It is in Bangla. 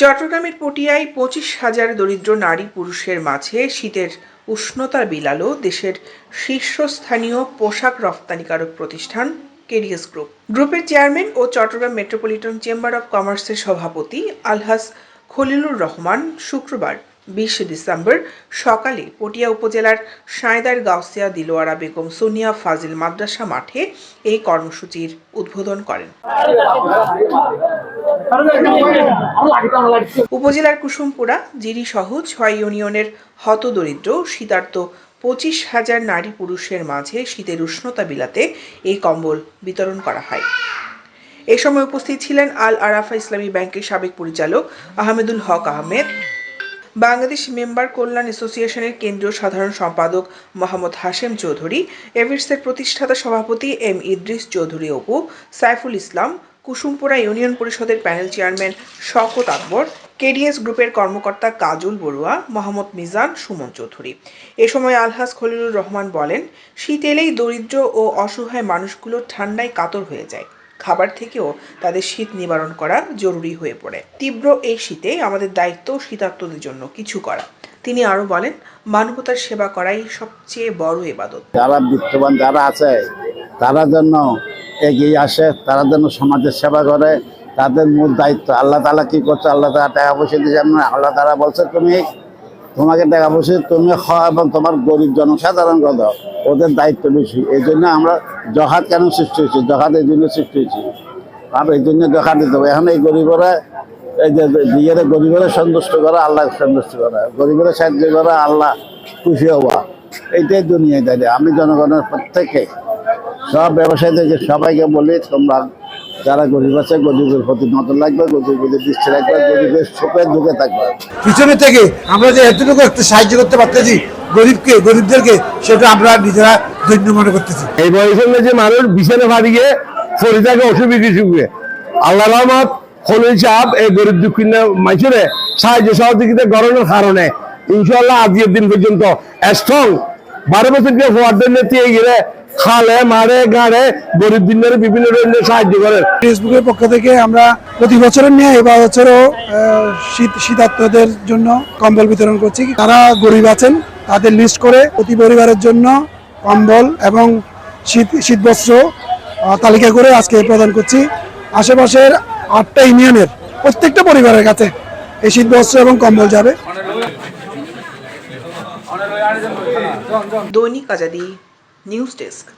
চট্টগ্রামের পটিয়ায় পঁচিশ হাজার দরিদ্র নারী পুরুষের মাঝে শীতের উষ্ণতার বিলালো দেশের শীর্ষস্থানীয় পোশাক রফতানিকারক প্রতিষ্ঠান কেডিএস গ্রুপ। গ্রুপের চেয়ারম্যান ও চট্টগ্রাম মেট্রোপলিটন চেম্বার অব কমার্সের সভাপতি আলহাস খলিলুর রহমান শুক্রবার বিশ ডিসেম্বর সকালে পটিয়া উপজেলার সাঁয়দার গাউসিয়া দিলোয়ারা বেগম সোনিয়া ফাজিল মাদ্রাসা মাঠে এই কর্মসূচির উদ্বোধন করেন। উপজেলার কুসুমপুরা, জিরি সহ ছয় ইউনিয়নের হতদরিদ্র শীতার্ত পঁচিশ হাজার নারী পুরুষের মাঝে শীতের উষ্ণতা বিলাতে এই কম্বল বিতরণ করা হয়। এ সময় উপস্থিত ছিলেন আল আরাফা ইসলামী ব্যাংকের সাবেক পরিচালক আহমেদুল হক আহমেদ বাংলাদেশ মেম্বার কল্যাণ অ্যাসোসিয়েশনের কেন্দ্রীয় সাধারণ সম্পাদক মোহাম্মদ হাশেম চৌধুরী এভিটসের প্রতিষ্ঠাতা সভাপতি এম ইদ্রিস চৌধুরী অপু, সাইফুল ইসলাম, কুসুমপুরা ইউনিয়ন পরিষদের panel chairman Shawkat Akbar, KDS গ্রুপের কর্মকর্তা কাজল বড়ুয়া, মোহাম্মদ মিজান সুমন চৌধুরী। এ সময় আলহাস খলিলুর রহমান বলেন, শীত এলেই দরিদ্র ও অসহায় মানুষগুলো ঠান্ডায় কাতর হয়ে যায়। খাবার থেকেও তাদের শীত নিবারণ করা জরুরি হয়ে পড়ে। তীব্র এই শীতে আমাদের দায়িত্ব শীতার্তদের জন্য কিছু করা। তিনি আরও বলেন, মানবতার সেবা করাই সবচেয়ে বড় এবাদত যারা বিত্তবান, যারা আছে তারা জন্য এগিয়ে আসে তারা যেন সমাজের সেবা করে। তাদের মূল দায়িত্ব আল্লাহ তালা কি করছে? আল্লাহ তালা টাকা পয়সা এমন আল্লাহ তালা বলছে, তুমি তোমাকে টাকা পয়সা তুমি খাওয়া এবং তোমার গরিব জনসাধারণ কত ওদের দায়িত্ব বেশি। এই জন্য আমরা জহাদ কেন সৃষ্টি হয়েছি? জহাদ এই জন্য সৃষ্টি হয়েছি। আর এই জন্য জহাদ দিতে হবে। এখন এই গরিবরা, এই যে বিয়ের গরিবেরা সন্তুষ্ট করা আল্লাহ সন্তুষ্ট করা। গরিবেরা সাহায্য করা, আল্লাহ খুশি হওয়া। এইটাই দুনিয়ায় দাঁড়িয়ে। আমি জনগণের প্রত্যেকে, সব ব্যবসায়ীদেরকে সবাইকে বলি, তোমরা যারা গরিব আছে গরিবের প্রতি নজর লাগবে গরিবের দৃষ্টি রাখবে গরিবের সুখে দুঃখে থাকবে। পিছনে থেকে আমরা যে এতটুকু একটু সাহায্য করতে পারতেছি গরিবকে গরিবদেরকে সেটা আমরা নিজেরা ধন্য মনে করতেছি। এই বয়সের যে মানুষ বিছানা গিয়ে ফরি থাকে অসুবিধা সুখে আল্লাহ রহমত খলিল সাহেব এই গরিব দুঃখী মানুষের সাহায্য সহযোগিতা গরমের কারণে ইনশাল্লাহ আজকের দিন পর্যন্ত স্ট্রং বারো বছর যে হওয়ার জন্য দিয়ে গেলে খালে মারে গাড়ে গরিব দিনের বিভিন্ন ধরনের সাহায্য করে। ফেসবুকের পক্ষ থেকে আমরা প্রতি বছরের নিয়ে এবার বছরও আহ, শীত শীতার্তদের জন্য কম্বল বিতরণ করছি। তারা গরিব আছেন তাদের লিস্ট করে প্রতি পরিবারের জন্য কম্বল এবং শীত শীতবস্ত্র তালিকা করে আজকে প্রদান করছি। আশেপাশের আটটা ইউনিয়নের প্রত্যেকটা পরিবারের কাছে এই শীতবস্ত্র এবং কম্বল যাবে। দৈনিক আজাদি newsdesk